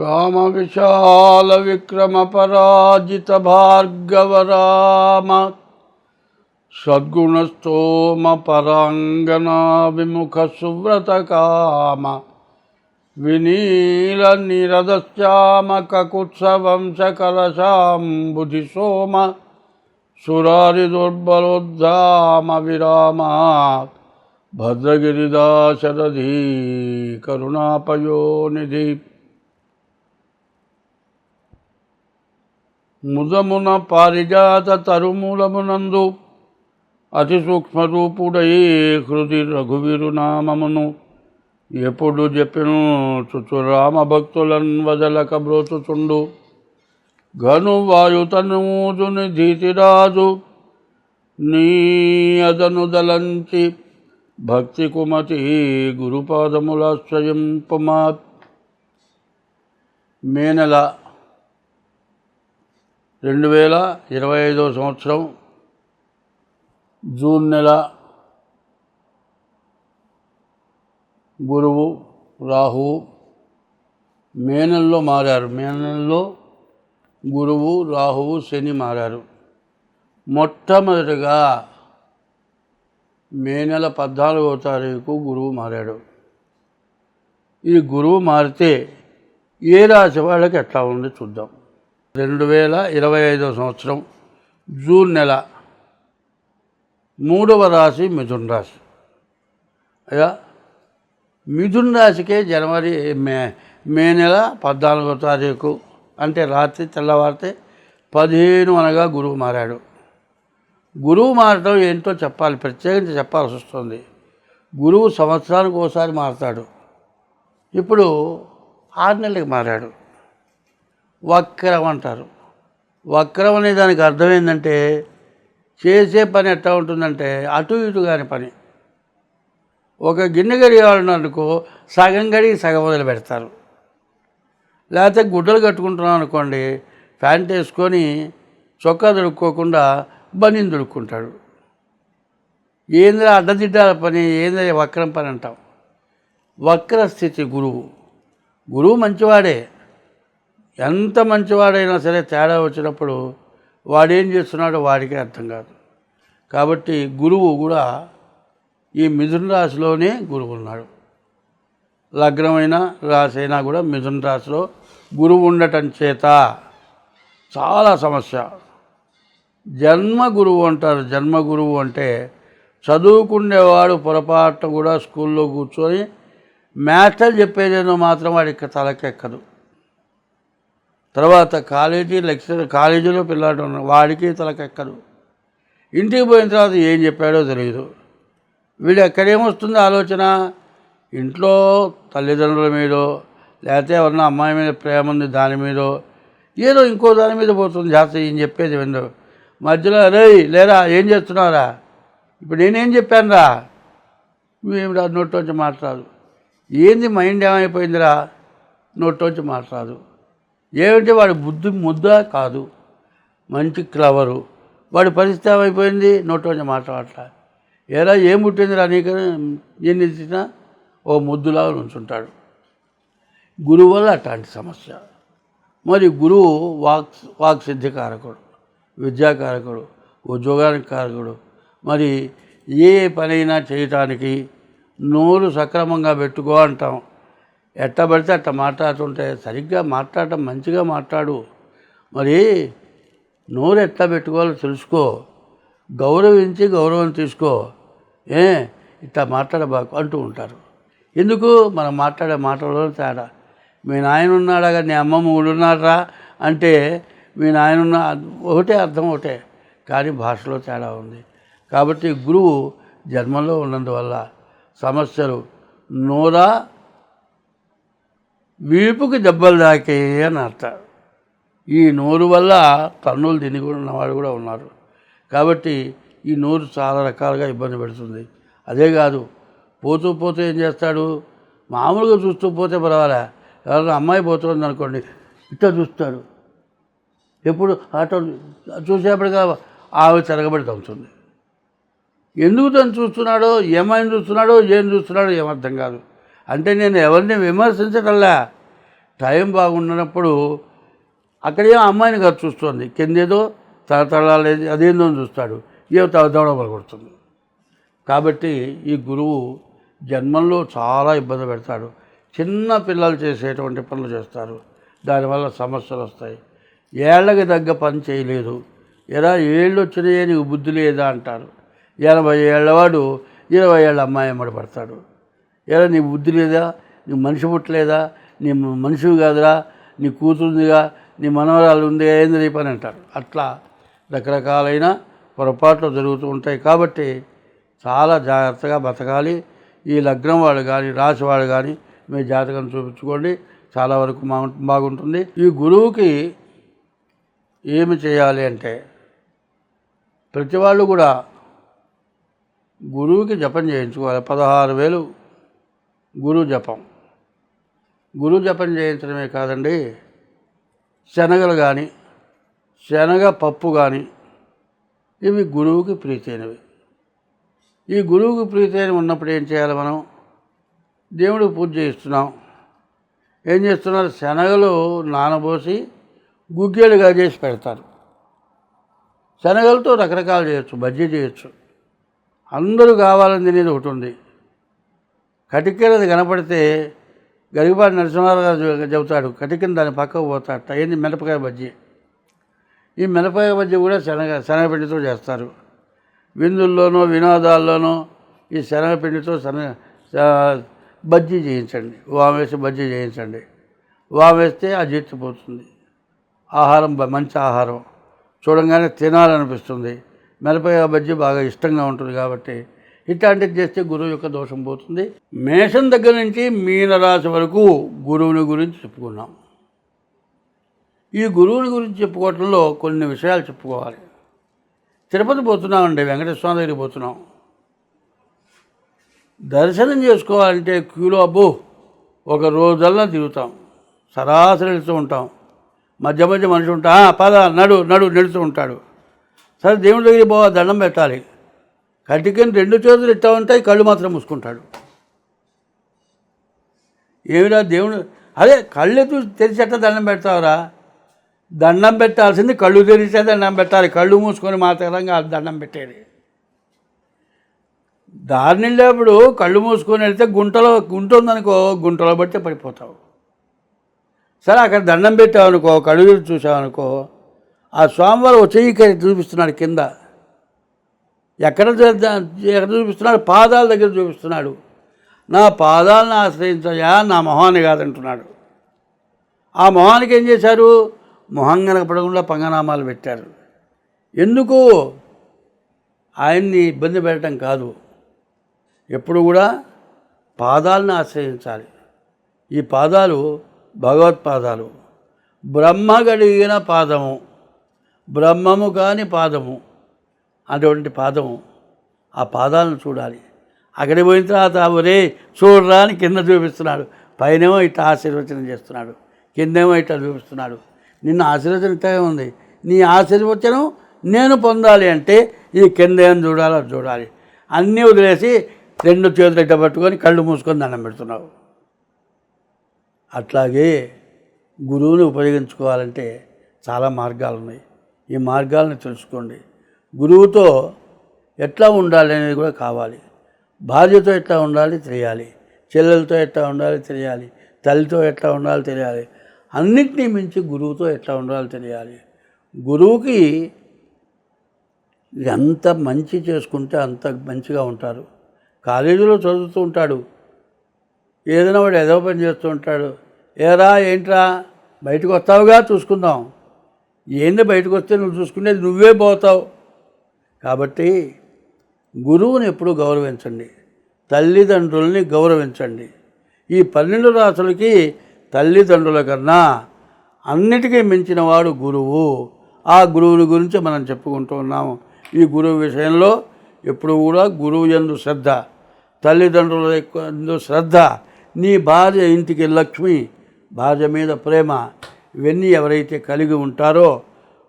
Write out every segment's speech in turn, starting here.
रामविशालविक्रमपराजितभार्गवराम सद्गुणस्तोमपराङ्गनाविमुख सुव्रतकाम विनीलनीरदश्चामकुत्सवं सकलशाम्बुधि सोम सुरारिदुर्बलोद्धामविराम ముదమున పారిజాత తరుమూలమునందు అతి సూక్ష్మరూపుడై హృది రఘువీరు నామమును ఎప్పుడు చెప్పిను చుచురామ భక్తులను భక్తులన్ వదలక బ్రోచుచుండు ఘను వాయుతనూజుని ధీతిరాజు నీ అదను దలంచి భక్తి కుమతి గురుపాదములాశ్రయింపుమా మేనల రెండు వేల ఇరవై ఐదవ సంవత్సరం జూన్ నెల గురువు రాహువు మే నెలలో మారారు. మే నెలలో గురువు రాహువు శని మారారు. మొట్టమొదటిగా మే నెల పద్నాలుగవ తారీఖు గురువు మారాడు. ఈ గురువు మారితే ఏ రాశి వాళ్ళకి ఎట్లా ఉంది చూద్దాం. రెండు వేల ఇరవై ఐదో సంవత్సరం జూన్ నెల మూడవ రాశి మిథున్ రాశి. అయ్యా మిథున్ రాశికే జనవరి మే మే నెల పద్నాలుగో తారీఖు అంటే రాత్రి తెల్లవారితే పదిహేను అనగా గురువు మారాడు. గురువు మారటం ఏంటో చెప్పాలి ప్రత్యేకించి చెప్పాల్సి వస్తుంది. గురువు సంవత్సరానికి ఒకసారి మారతాడు. ఇప్పుడు ఆరు నెలలకు మారాడు. వక్రం అంటారు. వక్రం అనే దానికి అర్థం ఏంటంటే చేసే పని ఎట్లా ఉంటుందంటే అటు ఇటు కాని పని. ఒక గిన్నె గడియాలనుకో సగం గడిగి సగం వదిలి పెడతారు. లేకపోతే గుడ్డలు కట్టుకుంటున్నాం అనుకోండి ప్యాంట్ వేసుకొని చొక్కా దొడుక్కోకుండా బనీని దొడుక్కుంటాడు ఏంద్రా అడ్డదిడ్డాల పని ఏంద్ర వక్రం పని అంటాం. వక్ర స్థితి గురువు. గురువు మంచివాడే. ఎంత మంచివాడైనా సరే తేడా వచ్చినప్పుడు వాడేం చేస్తున్నాడో వాడికే అర్థం కాదు. కాబట్టి గురువు కూడా ఈ మిథున రాశిలోనే గురువు ఉన్నాడు. లగ్నమైన రాశి అయినా కూడా మిథున రాశిలో గురువు ఉండటం చేత చాలా సమస్య. జన్మ గురువు అంటారు. జన్మ గురువు అంటే చదువుకునేవాడు పొరపాటు కూడా స్కూల్లో కూర్చొని మ్యాథ్స్ చెప్పేదేదో మాత్రం వాడికి తలకెక్కదు. తర్వాత కాలేజీ లెక్చర్ కాలేజీలో పిల్లాడు ఉన్నాడు వాడికి తలకెక్కదు. ఇంటికి పోయిన తర్వాత ఏం చెప్పాడో తెలియదు వీడు ఎక్కడేమొస్తుంది ఆలోచన? ఇంట్లో తల్లిదండ్రుల మీదో లేకపోతే ఎవరన్నా అమ్మాయి మీద ప్రేమ ఉంది దాని మీదో ఏదో ఇంకో దాని మీద పోతుంది జాస్తి ఏం చెప్పేది విండు మధ్యలో రే లేరా ఏం చేస్తున్నారా ఇప్పుడు నేనేం చెప్పాను రా నోట్లోంచి మాట్లాడు ఏంది మైండ్ ఏమైపోయిందిరా? నోట్లోంచి మాట్లాడు ఏమిటి వాడి బుద్ధి ముద్ద కాదు. మంచి క్లవరు. వాడి పరిస్థితి ఏమైపోయింది? నోటోని మాట్లాడట్లా ఎలా ఏం పుట్టిందిరా నీకు? ఎన్ని ఇచ్చినా ఓ ముద్దులాగా నుంచుంటాడు. గురువు వల్ల అట్లాంటి సమస్య. మరి గురువు వాక్ వాక్ సిద్ధికారకుడు విద్యాకారకుడు ఉద్యోగానికి కారకుడు. మరి ఏ పనైనా చేయటానికి నోరు సక్రమంగా పెట్టుకో అంటాం. ఎట్ట పడితే అట్ట మాట్లాడుతుంటే సరిగ్గా మాట్లాడటం మంచిగా మాట్లాడు. మరి నోరు ఎట్లా పెట్టుకోవాలో తెలుసుకో. గౌరవించి గౌరవం తీసుకో. ఏ? ఇట్లా మాట్లాడబాకు అంటూ ఉంటారు. ఎందుకు? మనం మాట్లాడే మాటలలో తేడా. మీ నాయన ఉన్నాడా? కానీ నీ అమ్మ మూడున్నారా అంటే మీ నాయన ఉన్న ఒకటే అర్థం ఒకటే. కానీ భాషలో తేడా ఉంది. కాబట్టి గురువు జన్మలో ఉన్నందువల్ల సమస్యలు నోరా వీపుకి దెబ్బలు దాకాయి అని అర్థం. ఈ నోరు వల్ల తన్నులు తిని కూడా ఉన్నవాడు కూడా ఉన్నారు. కాబట్టి ఈ నోరు చాలా రకాలుగా ఇబ్బంది పెడుతుంది. అదే కాదు పోతూ పోతూ ఏం చేస్తాడు? మామూలుగా చూస్తూ పోతే పర్వాలే. ఎవరైనా అమ్మాయి పోతుంది అనుకోండి ఇట్లా చూస్తాడు. ఎప్పుడు ఆటో చూసేప్పటికా ఆమె తిరగబడి తగ్గుతుంది ఎందుకు తను చూస్తున్నాడో ఏమైనా చూస్తున్నాడో ఏం చూస్తున్నాడో ఏమర్థం కాదు. అంటే నేను ఎవరిని విమర్శించటంలా. టైం బాగుండనప్పుడు అక్కడే అమ్మాయిని కాదు చూస్తుంది. కిందేదో తలతళాలేదు అదేందో చూస్తాడు. ఏ దవడబలు కొడుతుంది. కాబట్టి ఈ గురువు జన్మంలో చాలా ఇబ్బంది పెడతాడు. చిన్న పిల్లలు చేసేటువంటి పనులు చేస్తారు. దానివల్ల సమస్యలు వస్తాయి. ఏళ్ళకి తగ్గ పని చేయలేదు. ఎలా ఏళ్ళు వచ్చినాయని బుద్ధి లేదా అంటారు. ఎనభై ఏళ్ళవాడు ఇరవై ఏళ్ళ అమ్మాయి అమ్మడి పడతాడు. ఎలా నీ బుద్ధి లేదా? నీ మనిషి పుట్టలేదా? నీ మనిషివి కాదురా నీ కూతుందిగా నీ మనవరాలు ఉంది ఏంది రేపని అంటారు. అట్లా రకరకాలైన పొరపాట్లు జరుగుతూ ఉంటాయి. కాబట్టి చాలా జాగ్రత్తగా బతకాలి. ఈ లగ్నం వాళ్ళు కానీ రాశి వాళ్ళు కానీ మీ జాతకం చూపించుకోండి. చాలా వరకు మా బాగుంటుంది. ఈ గురువుకి ఏమి చేయాలి అంటే ప్రతి వాళ్ళు కూడా గురువుకి జపం చేయించుకోవాలి. పదహారు వేలు గురువు జపం. గురు జపం చేయించడమే కాదండి శనగలు కానీ శనగ పప్పు కానీ ఇవి గురువుకి ప్రీతైనవి. ఈ గురువుకి ప్రీతైన ఉన్నప్పుడు ఏం చేయాలి మనం? దేవుడికి పూజ చేస్తున్నాం ఏం చేస్తున్నారు? శనగలు నానబోసి గుగ్గిలుగా చేసి పెడతారు. శనగలతో రకరకాలు చేయొచ్చు బజ్జీ చేయొచ్చు. అందరూ కావాలని తినేది ఒకటి ఉంది. కటికెలది కనపడితే గరిపాటి నరసింహారావు గారు చెబుతాడు కటికిన దాని పక్కకు పోతాడట ఏంది మిరపకాయ బజ్జీ? ఈ మిరపకాయ బజ్జీ కూడా శనగ శనగపిండితో చేస్తారు. విందుల్లోనో వినోదాల్లోనో ఈ శనగపిండితో శనగ బజ్జీ చేయించండి. వామేసి బజ్జీ చేయించండి. వామేస్తే అజీర్తి పోతుంది. ఆహారం మంచి ఆహారం. చూడంగానే తినాలనిపిస్తుంది. మిరపకాయ బజ్జీ బాగా ఇష్టంగా ఉంటుంది కాబట్టి ఇట్లాంటిది చేస్తే గురువు యొక్క దోషం పోతుంది. మేషం దగ్గర నుంచి మీనరాశి వరకు గురువుని గురించి చెప్పుకున్నాం. ఈ గురువుని గురించి చెప్పుకోవటంలో కొన్ని విషయాలు చెప్పుకోవాలి. తిరుపతి పోతున్నామండి వెంకటేశ్వర దగ్గరికి పోతున్నాం. దర్శనం చేసుకోవాలంటే క్యూలో అబ్బో ఒక రోజల్లా తిరుగుతాం. సరాసరి వెళ్తూ ఉంటాం. మధ్య మధ్య మనిషి ఉంటా పద నడు నడు నడుతూ ఉంటాడు. సరే దేవుడి దగ్గరికి పోవాలి దండం పెట్టాలి. కటికని రెండు చేతులు ఇట్టా ఉంటాయి కళ్ళు మాత్రం మూసుకుంటాడు. ఏమిరా దేవుడు? అదే కళ్ళు ఎత్తు తెరిచేట దండం పెడతావురా? దండం పెట్టాల్సింది కళ్ళు తెరిచే దండం పెట్టాలి. కళ్ళు మూసుకొని మాత్రంగా దండం పెట్టేది. దారి వెళ్ళేప్పుడు కళ్ళు మూసుకొని వెళ్తే గుంటలో గుంట ఉందనుకో గుంటలో పడితే పడిపోతావు. సరే అక్కడ దండం పెట్టావనుకో కళ్ళు చూసావనుకో ఆ స్వామివారు వచ్చేయి ఇక్కడ చూపిస్తున్నాడు కింద. ఎక్కడ ఎక్కడ చూపిస్తున్నాడు? పాదాల దగ్గర చూపిస్తున్నాడు. నా పాదాలను ఆశ్రయించయా నా మొహాన్ని కాదంటున్నాడు. ఆ మొహానికి ఏం చేశారు? మొహం కనపడకుండా పంగనామాలు పెట్టారు. ఎందుకు? ఆయన్ని ఇబ్బంది పెట్టడం కాదు. ఎప్పుడు కూడా పాదాలను ఆశ్రయించాలి. ఈ పాదాలు భగవత్పాదాలు బ్రహ్మ గడిగిన పాదము. బ్రహ్మము కాని పాదము. అటువంటి పాదం ఆ పాదాలను చూడాలి. అక్కడికి పోయిన తర్వాత ఒరే చూడరా అని కింద చూపిస్తున్నాడు. పైనేమో ఇట్లా ఆశీర్వచనం చేస్తున్నాడు. కిందేమో ఇట్లా చూపిస్తున్నాడు. నిన్ను ఆశీర్వచనం ఇట్టే ఉంది. నీ ఆశీర్వచనం నేను పొందాలి అంటే ఈ కింద ఏం చూడాలో చూడాలి. అన్నీ వదిలేసి రెండు చేతులు ఇట్ట పట్టుకొని కళ్ళు మూసుకొని దండం పెడుతున్నావు. అట్లాగే గురువుని ఉపయోగించుకోవాలంటే చాలా మార్గాలు ఉన్నాయి ఈ మార్గాలను తెలుసుకోండి. గురువుతో ఎట్లా ఉండాలి అనేది కూడా కావాలి. భార్యతో ఎట్లా ఉండాలి తెలియాలి. చెల్లెలతో ఎట్లా ఉండాలి తెలియాలి. తల్లితో ఎట్లా ఉండాలి తెలియాలి. అన్నిటినీ మించి గురువుతో ఎట్లా ఉండాలి తెలియాలి. గురువుకి ఎంత మంచి చేసుకుంటే అంత మంచిగా ఉంటారు. కాలేజీలో చదువుతూ ఉంటాడు. ఏదైనా వాడు ఏదో పని చేస్తూ ఉంటాడు. ఏరా ఏంట్రా? బయటకు వస్తావుగా? చూసుకుందాం. ఏంది బయటకు వస్తే నువ్వు చూసుకునేది నువ్వే పోతావు. కాబట్టి గురువుని ఎప్పుడూ గౌరవించండి తల్లిదండ్రుల్ని గౌరవించండి. ఈ పన్నెండు రాసులకి తల్లిదండ్రుల కన్నా అన్నిటికీ మించిన వాడు గురువు. ఆ గురువుని గురించి మనం చెప్పుకుంటూ ఉన్నాము ఈ గురువు విషయంలో ఎప్పుడు కూడా గురువు ఎందు శ్రద్ధ తల్లిదండ్రుల ఎందు శ్రద్ధ నీ భార్య ఇంటికి లక్ష్మి భార్య మీద ప్రేమ ఇవన్నీ ఎవరైతే కలిగి ఉంటారో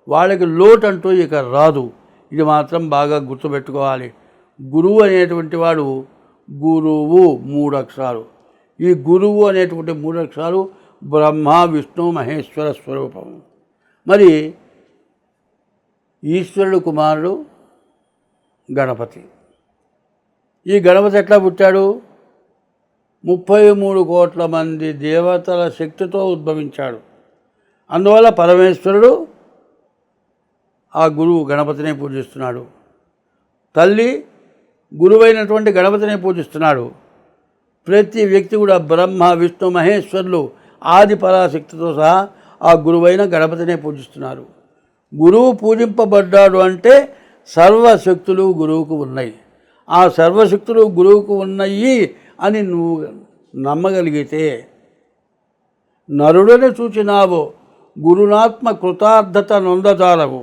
వాళ్ళకి లోటు అంటూ ఇక రాదు. ఇది మాత్రం బాగా గుర్తుపెట్టుకోవాలి. గురువు అనేటువంటి వాడు గురువు మూడు అక్షరాలు ఈ గురువు అనేటువంటి మూడు అక్షరాలు బ్రహ్మ విష్ణు మహేశ్వర స్వరూపం. మరి ఈశ్వరుడు కుమారుడు గణపతి. ఈ గణపతి ఎట్లా పుట్టాడు? ముప్పై మూడు కోట్ల మంది దేవతల శక్తితో ఉద్భవించాడు. అందువల్ల పరమేశ్వరుడు ఆ గురువు గణపతినే పూజిస్తున్నాడు. తల్లి గురువైనటువంటి గణపతినే పూజిస్తున్నాడు. ప్రతి వ్యక్తి కూడా బ్రహ్మ విష్ణు మహేశ్వరులు ఆది పరాశక్తితో సహా ఆ గురువైన గణపతినే పూజిస్తున్నారు. గురువు పూజింపబడ్డాడు అంటే సర్వశక్తులు గురువుకు ఉన్నాయి. ఆ సర్వశక్తులు గురువుకు ఉన్నాయి అని నువ్వు నమ్మగలిగితే నరుడని చూచినావు గురునాత్మ కృతార్థత నొందజాలవు.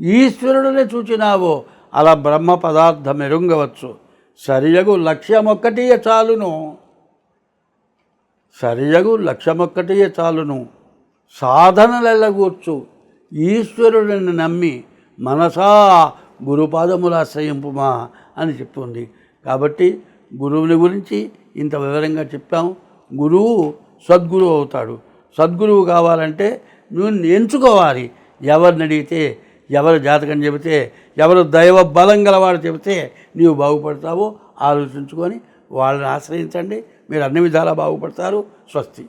ఈశ్వరుడిని చూచినావో అలా బ్రహ్మ పదార్థం ఎరుంగవచ్చు. సరియగు లక్ష్యమొక్కటియే చాలును. సరియగు లక్ష్యమొక్కటియే చాలును. సాధనలెల్లగూర్చు ఈశ్వరుడిని నమ్మి మనసా గురుపాదముల ఆశ్రయింపుమా అని చెప్తుంది. కాబట్టి గురువుని గురించి ఇంత వివరంగా చెప్పాం. గురువు సద్గురువు అవుతాడు. సద్గురువు కావాలంటే నువ్వు ఎంచుకోవాలి. ఎవరిని అడిగితే ఎవరు జాతకం చెబితే ఎవరు దైవ బలం గలవాడు చెబితే నీవు బాగుపడతావో. ఆలోచించుకొని వాళ్ళని ఆశ్రయించండి. మీరు అన్ని విధాలా బాగుపడతారు. స్వస్తి.